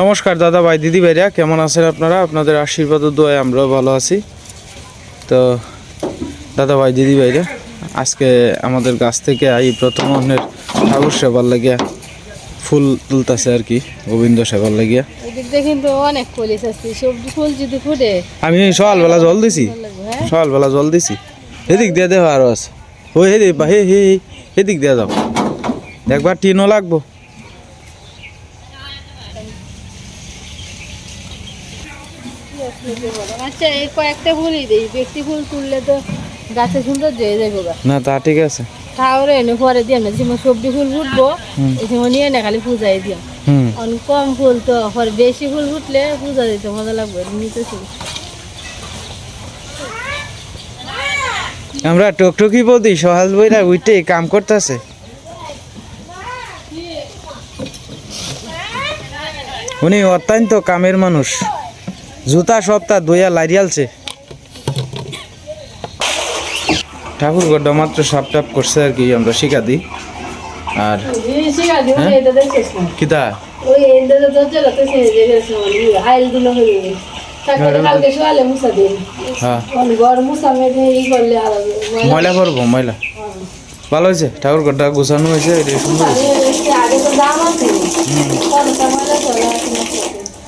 নমস্কার দাদা ভাই দিদি ভাইরা কেমন আছেন আপনারা? আপনাদের আশীর্বাদ দোয়ায় আমরাও ভালো আছি। তো দাদা ভাই দিদি ভাইরা আজকে আমাদের গাছ থেকে এই প্রথম অন্যের ঠাকুর সেবার লাগিয়া ফুল তুলতেছে আর কি গোবিন্দ সেবার লাগিয়া। অনেক সবজি ফুল যদি ফুটে। আমি সকালবেলা জল দিছি হ্যাঁ? সকালবেলা জল দিছি। এদিক দিয়ে দেওয়া আরও আছে। ওই হে বা হে হে হে, এদিক দিয়ে যাও। একবার টিনও লাগবো। আচ্ছা এই কয়েকটা ফুলই দিই। ব্যক্তি ফুল তুললে তো গাছে সুন্দর না তা ঠিক আছে। তাহলে এনে পরে দিয়ে না যে সময় সবজি ফুল ফুটবো এই সময় নিয়ে না খালি পূজাই দিও। অনেক কম ফুল তো পরে বেশি ফুল ফুটলে পূজা দিতে মজা লাগবে নিতেছি আমরা টকটকি বৌদি সহাজ বইরা উইটে কাম করতেছে। উনি অত্যন্ত কামের মানুষ। জুতা সপ্তাহ দইয়া লাইরিয়ালছে ঠাকুর গড্ডা মাত্র সাপ টাপ করছে আর কি আমরা শিখা দিই। আর দেখছিস কিতা? ওই এন্ডে তো চলো তো সে যে গেছে আইলগুলো হয়ে হ্যাঁ। মানে ময়লা করব ময়লা। ভালো হয়েছে? ঠাকুর গড্ডা গুছানো হয়েছে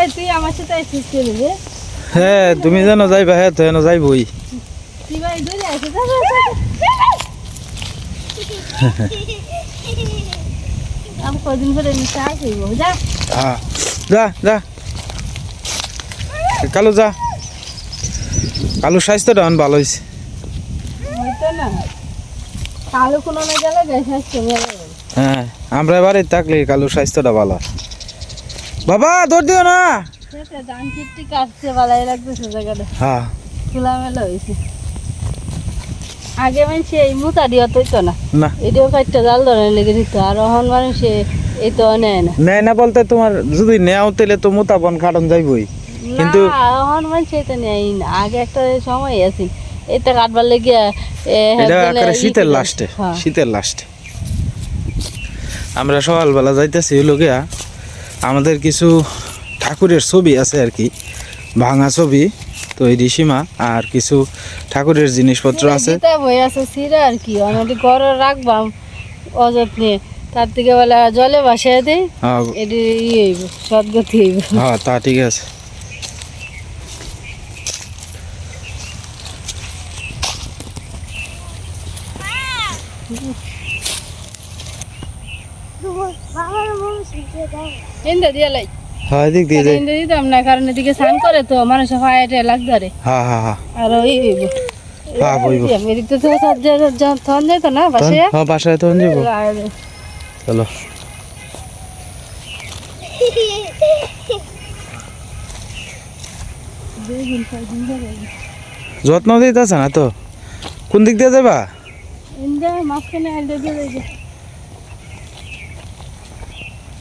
ওই তুই আমার সাথে আসিস চলে যে হ্যাঁ তুমি জানো যাইবা হ্যাঁ তো এনে যাইবই। তুই ভাই দূরে আসিস আমি কদিন পরে আমি চা খাইব যা। হ্যাঁ যা যা। কালু যা। কালু স্বাস্থ্যটা অন ভালো হয়েছে হয়তো না। কালো কোনো না গেলে হ্যাঁ আমরা এবারে থাকলে কালু স্বাস্থ্যটা ভালো বাবা দৌড় দিও না। হ্যাঁ। খোলামেলা হয়েছে। আগে মানুষ এই মুতা দিয়ে তৈতো না। না। এটাও কাটটা জাল ধরে লেগে দিত আর এখন মানুষ এই তো নেয় না। নেয় না বলতে তোমার যদি নেও তাহলে তো মোতাবন খাটন যাইবই। কিন্তু নেয় না। আগে একটা সময় আছে এটা কাটবার লেগে এটা শীতের লাস্টে হ্যাঁ। শীতের লাস্টে আমরা সকালবেলা যাইতেছি হলো গিয়া আমাদের কিছু ঠাকুরের ছবি আছে আর কি ভাঙা ছবি তো এই ঋষিমা আর কিছু ঠাকুরের জিনিসপত্র আছে। বই আছে আর কি অনেকটি ঘরে রাখবাম অযত্নে। তার থেকে বলে জলে ভাসিয়ে দেই হ্যাঁ, এটি ইয়ে সদ্গতি হ্যাঁ তা ঠিক আছে। এনটা দিয়ে লাই। হ্যাঁ এদিক দিয়ে যাই। এনটা দিতাম না কারণ এদিকে স্নান করে তো মানুষের ফায়াটে লাগ ধরে হ্যাঁ হ্যাঁ হ্যাঁ আর ওই হ্যাঁ বইব। এদিক তো থন যেত না বাসে হ্যাঁ বাসায় তখন যাব চলো। যত্ন দিতেছে না তো? কোন দিক দিয়ে যাবা? মাঝখানে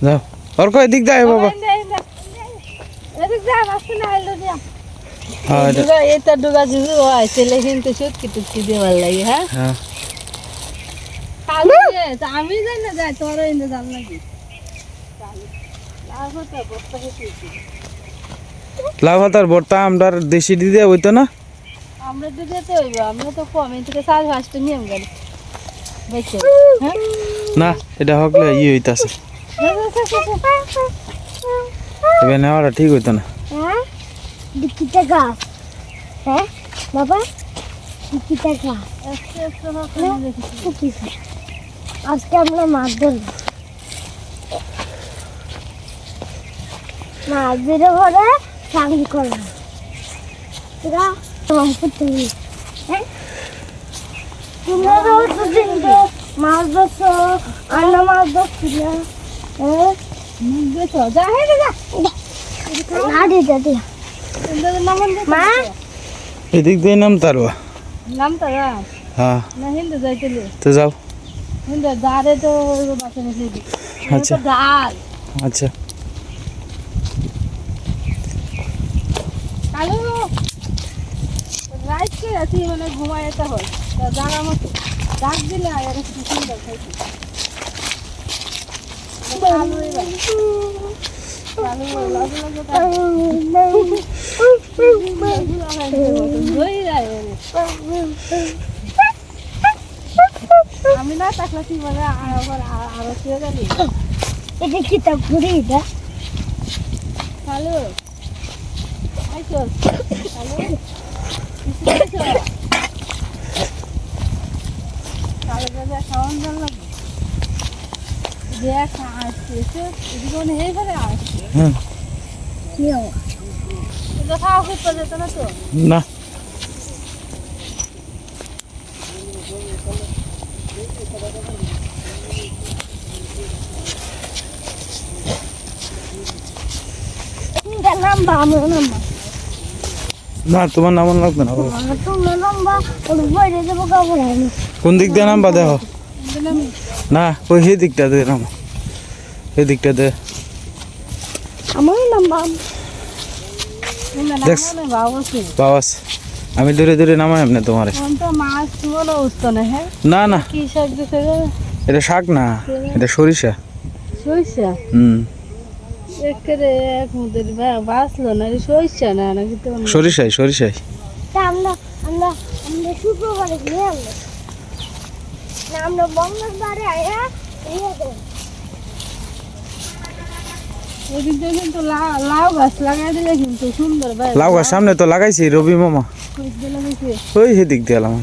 যাও। ওর কয় দিক দেয় বাবা। হ্যাঁ এটা- ডুগা হয় ছেলে কিন্তু সত্যি টুকি দিয়ে লাগে হ্যাঁ? আমি না যাই তোর এনে যাম নাকি লাভ হাতার ভর্তা আমরা দেশি দিদি হইতো না? আমরা তো যেতে হইব আমরা তো কম থেকে সাড়ে পাঁচটা নিয়ম গেল না এটা হকলে ই হইতাছে। এবার নেওয়াটা ঠিক হইতো না। হ্যাঁ? ডিকিটা গাছ হ্যাঁ? বাবা? ডিকিটা গাছ আজকে আমরা মাছ ধরবো। মাছ ধরে ভরে স্নান করব। হ্যাঁ? মাছ ধরছো, আমরা মাছ ধরছি না। এদিক দিয়ে নাম তারবা। নাম তো যা হ্যাঁ। না হিন্দু যাইতেলে। তো যাও। হিন্দু দাঁড়ে তো বাসা নিচে আচ্ছা। ডাল। আচ্ছা। কালু রাইট করে আছি মানে ঘুমায় এটা হয় জানা মতো ডাক দিলে আর কিছু সুন্দর খাইছি কালু এবার কালু লগে লগে তার দই রায় আমি না তাকলা তুই মানে আবার আরও শুয়ে গেলি এটা কি তা ঘুরি দা কালু আইসো কালু কিছু আইসো দাদা দেখ আসছে। এসে এদিকে মনে ঘরে আসছে। হুম। কি হবে এটা খাওয়া করতে যেত না তো? না। আমার তোমার নাম লাগবে না তোমার ওর বইরে কাপড় কোন দিক দিয়ে নামবা দেখো? না ওই সেই দিকটা দিয়ে নামো। এই দিকটা দিয়ে আমার নাম্বার। দেখছ? বাবুছি বাবাস আমি দূরে দূরে নামাই এমনি তোমারে। কোন তো মাছ বলো উঠতো না হ্যাঁ? না না। কি শাক দিতে এটা শাক না এটা সরিষা। সরিষা? হুম। একেরে এক মুদের বাঁচলো না রে না নাকি তো অন্য- সরিষাই সরিষাই। আমরা আমরা আমরা শুক্রবারে নিয়ে আনলো না আমরা মঙ্গলবারে আয়া দেবো লা- লাউ গাছ লাগাই দিলে কিন্তু সুন্দর ভাই লাউ গাছ সামনে তো লাগাইছি রবি মামা। কই দিলে বেশি ওই সেদিক দিয়ে এলাম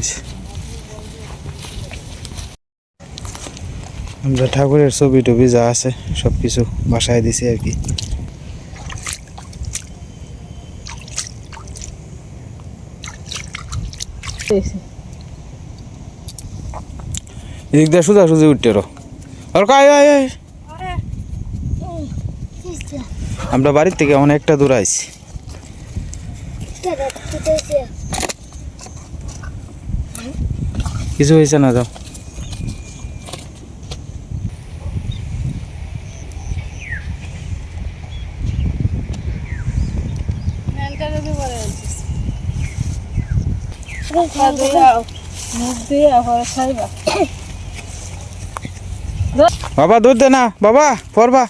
আমরা ঠাকুরের ছবি টবি যা আছে সব কিছু বাসায় দিছি আর কি। বেশি এদিক দিয়ে সোজা সুজি উঠতে রো। আর আয় আয় আমরা বাড়ির থেকে অনেকটা দূর আইছি। কিছু হয়েছে না যাও মুখ দিয়ে আবার খাইবা। বাবা দুধ দে না। বাবা পড়বা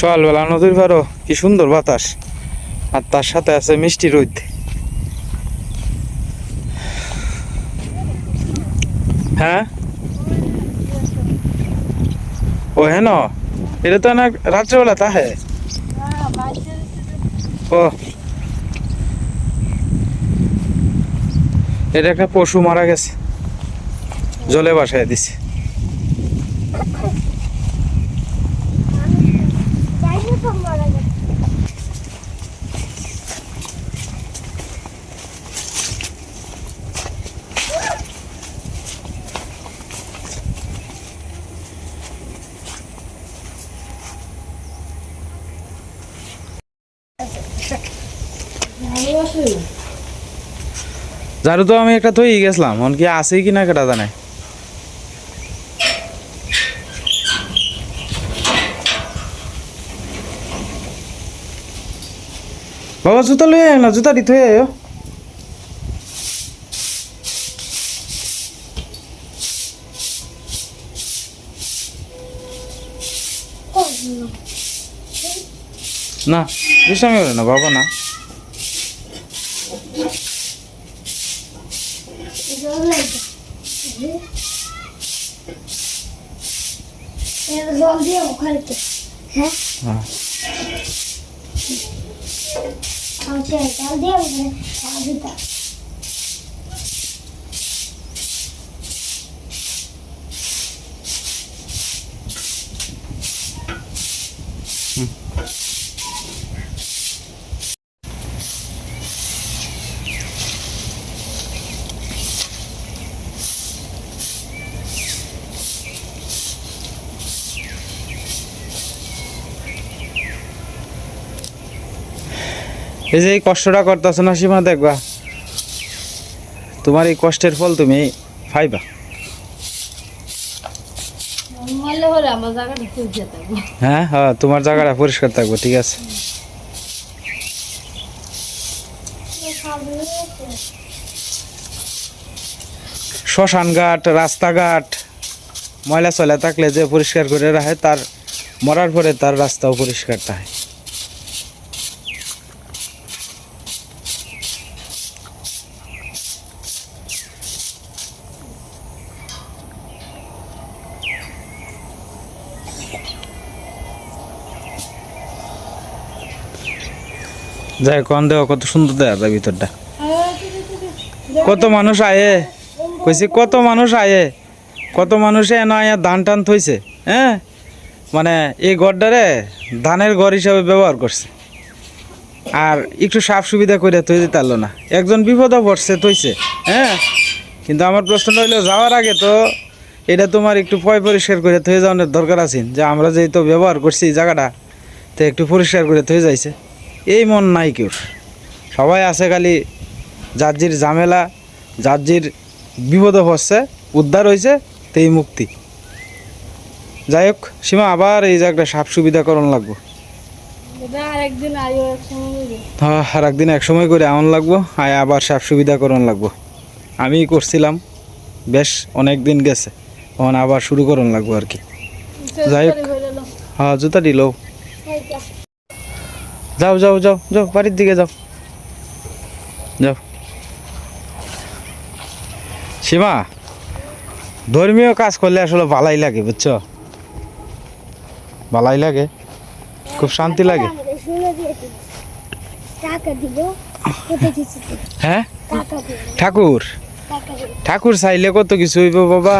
সকালবেলা নদীর পারো কি সুন্দর বাতাস। আর তার সাথে আছে মিষ্টি রোদ। হ্যাঁ? ও হ্যাঁ ন এটা তো না রাত্রেবেলা তাহে ও। এটা একটা পশু মারা গেছে। জলে বাসায় দিছে। ঝাড়ু তো আমি একটা থই গেছিলাম, এখন কি আছে কি না কেটা জানে। বাবা, জুতা লই আয় না, জুতা দি থই আয়। না করে না বাবা, না জল দিয়ে ওখানে হ্যাঁ ওকে তাল দিয়ে আমি তাল দিতাম এই যে এই কষ্টটা করতেছো না সীমা দেখবা। তোমার এই কষ্টের ফল তুমি পাইবা। হ্যাঁ হ্যাঁ তোমার জায়গাটা পরিষ্কার থাকবে ঠিক আছে। শ্মশান ঘাট রাস্তাঘাট ময়লা চলা থাকলে যে পরিষ্কার করে রাখে তার মরার পরে তার রাস্তাও পরিষ্কার থাকে। যাই কন দেওয়া কত সুন্দর যায় ভিতরটা। কত মানুষ আয়ে? কইছি, কত মানুষ আয়ে? কত মানুষে এনে আয়া ধান টান থইছে হ্যাঁ? মানে এই গড়টারে ধানের ঘর হিসাবে ব্যবহার করছে। আর একটু সাফ সুবিধা করে তৈ দিতে পারল না। একজন বিপদও পড়ছে তৈছে হ্যাঁ? কিন্তু আমার প্রশ্নটা হইল, যাওয়ার আগে তো এটা তোমার একটু পয় পরিষ্কার করে থয়ে যাওয়ার দরকার আছে। যে আমরা যেহেতু ব্যবহার করছি এই জায়গাটা, তো একটু পরিষ্কার করে থয়ে যাইছে। এই মন নাই কেউ সবাই আছে খালি যার ঝামেলা যার বিপদে হচ্ছে উদ্ধার হয়েছে, তেই মুক্তি যাই হোক, সীমা, আবার এই জায়গাটা সাফ সুবিধাকরণ লাগবো। হ্যাঁ আর একদিন এক সময় করে এমন লাগবো, আয় আবার সাফ সুবিধাকরণ লাগবো আমি করছিলাম, বেশ অনেক দিন গেছে তখন আবার শুরু করুন লাগবো আর কি যাই হোক। হ্যাঁ জুতা দিল যাও যাও যাও যাও, বাড়ির দিকে যাও। যাও। সীমা, ধর্মীয় কাজ করলে আসলে ভালাই লাগে, বুঝছ? ভালাই লাগে। খুব শান্তি লাগে। হ্যাঁ? ঠাকুর? ঠাকুর চাইলে কত কিছু হইব, বাবা।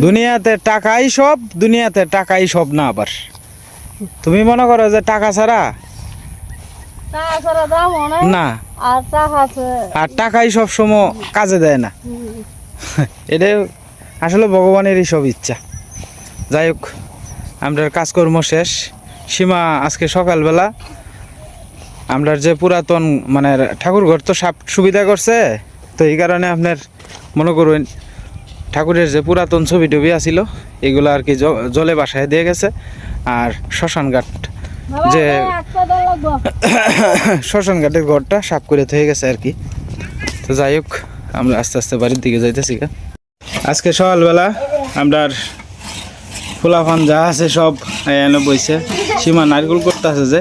দুনিয়াতে টাকাই সব দুনিয়াতে টাকাই সব না আবার। তুমি মনে করো যে টাকা ছাড়া না। আর আর টাকাই সব সময় কাজে দেয় না। এটা আসলে ভগবানেরই সব ইচ্ছা। যাই হোক আমরা কাজকর্ম শেষ। সীমা আজকে সকালবেলা আমরা যে পুরাতন মানে ঠাকুর ঘর তো সাপ সুবিধা করছে তো এই কারণে আপনার মনে করুন ঠাকুরের যে পুরাতন ছবি টবি আছিল এগুলো আর কি জলে বাসায় দিয়ে গেছে। আর শ্মশান ঘাট যে- এই হাতটা দাও লাগবো। শ্মশান ঘাটের ঘরটা সাফ করে হয়ে গেছে আর কি। তো যাই হোক আমরা আস্তে আস্তে বাড়ির দিকে যাইতেছি গা। আজকে সকালবেলা আমরা ফুলাফান যা আছে সব এনে বইছে। সীমা নারকেল করতে আছে যে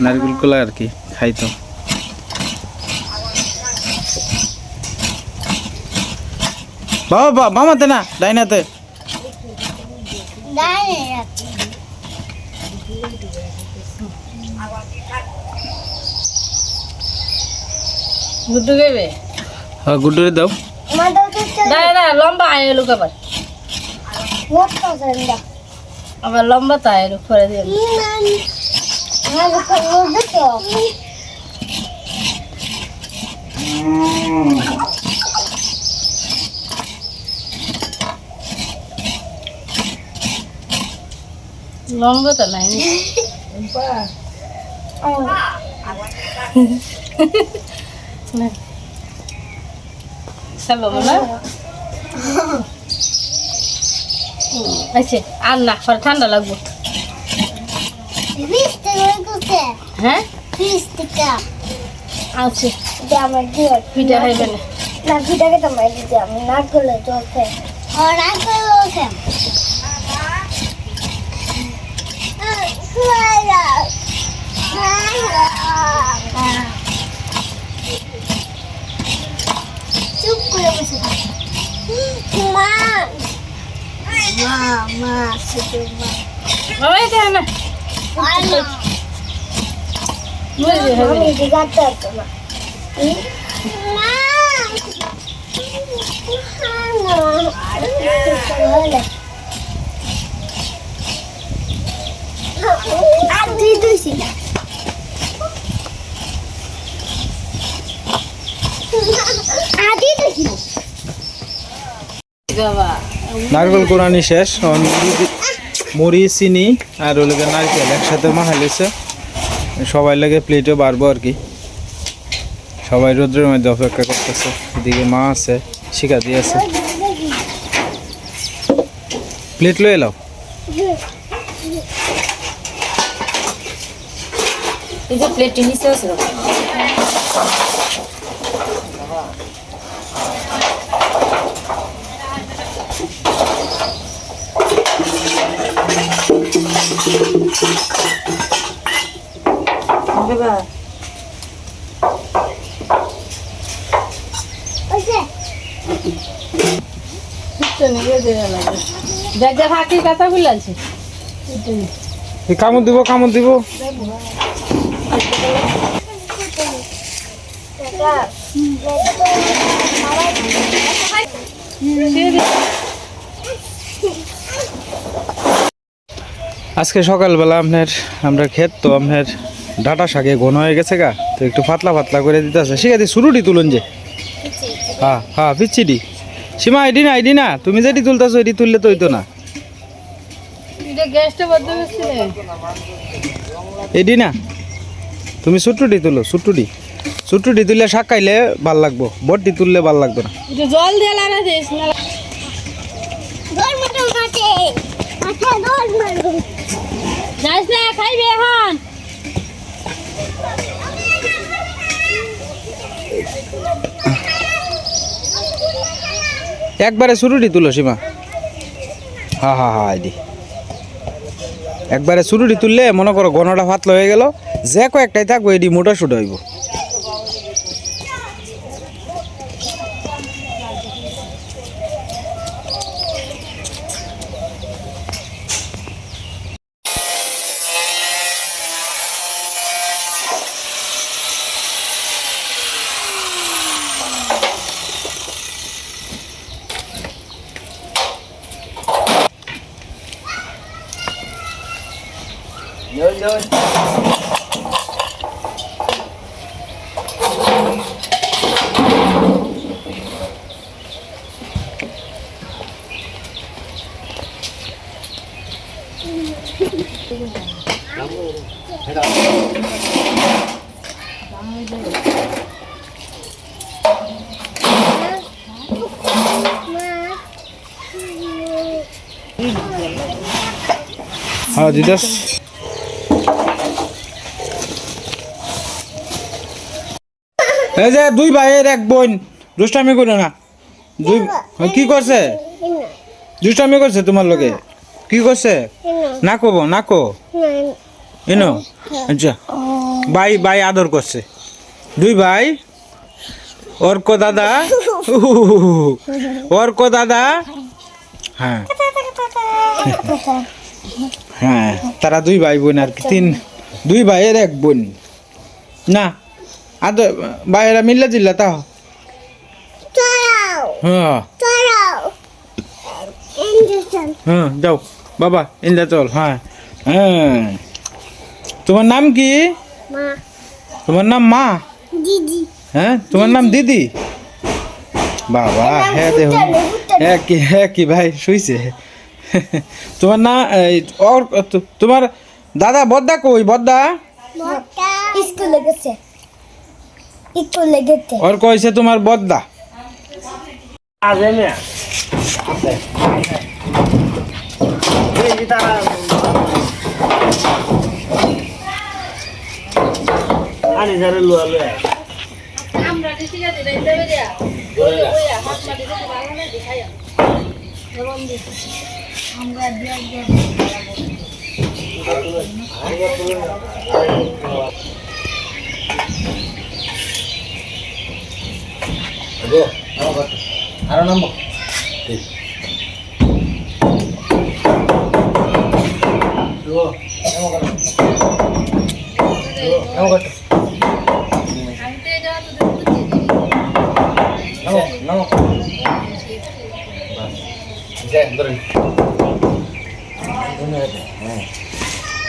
নারকেল কলা আর কি খাইতো। বাবা মামাতে না ডাইনাতে গুড্ডু গেবে হ্যাঁ গুড্ডুরে দাও। লম্বা আয় লোক আবার। আবার লম্বা তো আয় লোক করে দিয়ে নাম আমাদের তো মধ্যে তো লম্বা তো নাই আচ্ছা আর না পরে ঠান্ডা লাগবো। হ্যাঁ? আচ্ছা। আমার পিঠা খাইবে না। আমি না করলে চলছে ও না করলে চুপ করে বসে থাক। মা মা মা শুধু মা বাবা এটা না আর না বুঝলি হবে আমি দিগাতে তো না মা নারকেল কোরআনি শেষ মুড়ি, চিনি আর ওই নারকেল একসাথে মাখাই লেছে। সবাই লাগে প্লেটে বাড়বো আর কি। সবাই রোদ্রের মধ্যে অপেক্ষা করতেছে। এদিকে মা আছে, শিখা দিয়ে আছে। প্লেট লয়ে এলাও? এই যে প্লেটটি নিচে আছে দেখ দেখ হাকির কথা বলেছে এই কামড় দিব কামড় দিব। আজকে সকালবেলা আপনার আমরা ক্ষেত তো আপনার ডাটা শাকে ঘন হয়ে গেছে গা তো একটু পাতলা পাতলা করে দিতে আছে। শিখা দি শুরুটি তুলুন যে। হ্যাঁ হ্যাঁ পিচ্ছিডি সীমা এডি না এডি না তুমি যেটি তুলতেছো এটি তুললে তো হইতো না। এটা না তুমি সুট্টুটি তুলো সুট্টুটি সুট্টুটি তুললে শাক খাইলে ভালো লাগবো বড্ডি তুললে ভালো লাগবে না। এটা জল দিয়ে লাগা দিস না খাইবে এখন। একবারে তুলো সীমা। হা হা হা এডি একবারে সুরুটি তুললে মনে করো ঘনটা ফাতলা হয়ে গেল যে কয়েকটাই থাকব এডি মোটা শুট হইব। হ্যাঁ দিদাস এই যে দুই ভাইয়ের এক বোন, দুষ্টামি করে না। দুই কি করছে? দুষ্টামি করছে তোমার লগে কি করছে? না কব, না কো। এনো আচ্ছা। ভাই ভাই আদর করছে। দুই ভাই, অর্ক দাদা অর্ক দাদা হ্যাঁ। হ্যাঁ তারা দুই ভাই বোন আর কি। তিন দুই ভাইয়ের এক বোন। না আদর ভাইয়েরা মিল্লা জিল্লা তাও হ্যাঁ। হ্যাঁ যাও। বাবা ইন্দা চল হ্যাঁ। হ্যাঁ। তোমার নাম কি? তোমার নাম মা? দিদি। হ্যাঁ তোমার নাম দিদি। বাবা হ্যাঁ দেখো হ্যাঁ কি হ্যাঁ কি ভাই শুইছে। তোমার না তোমার দাদা বদ্দা কই? বদ্দা। স্কুলে গেছে। স্কুলে গেছে ওর কইছে তোমার বদ্দা আমরা আছে দেখতে পেরে ওই ওই হাত না আমরা দিয়ে দিয়ে আমি তো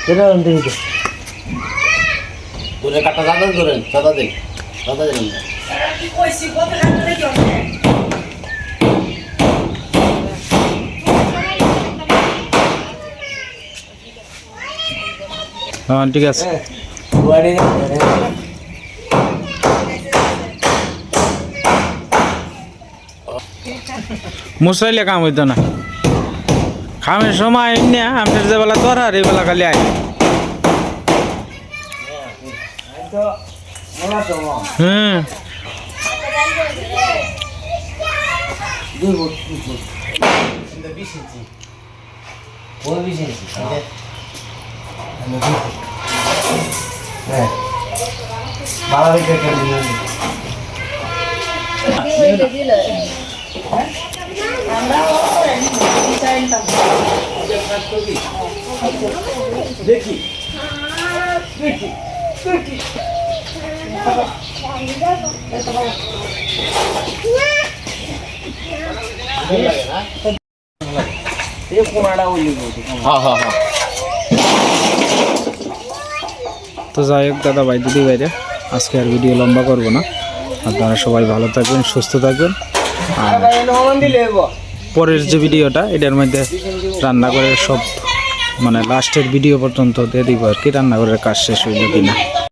এটা তোদের বুঝিয়ে দিই দূরে কাটা দাদা ধরেন দাদা দিন দাদা দিন হ্যাঁ ঠিক আছে। মুসাইলে কাম হইতো না। খামের সময় এমনি আপনার যে বেলা দরকার এই বেলা খালি আয়। হুম দিলে দিলে আমরা চাইতাম হ্যাঁ। তো যাই হোক, দাদা ভাই, দিদি ভাইরে আজকে আর ভিডিও লম্বা করব না। আপনারা সবাই ভালো থাকবেন, সুস্থ থাকবেন। আর পরের যে ভিডিওটা এটার মধ্যে রান্না করে সব মানে লাস্টের ভিডিও পর্যন্ত দিয়ে দিব আর কি, রান্নাঘরের কাজ শেষ হইল কিনা।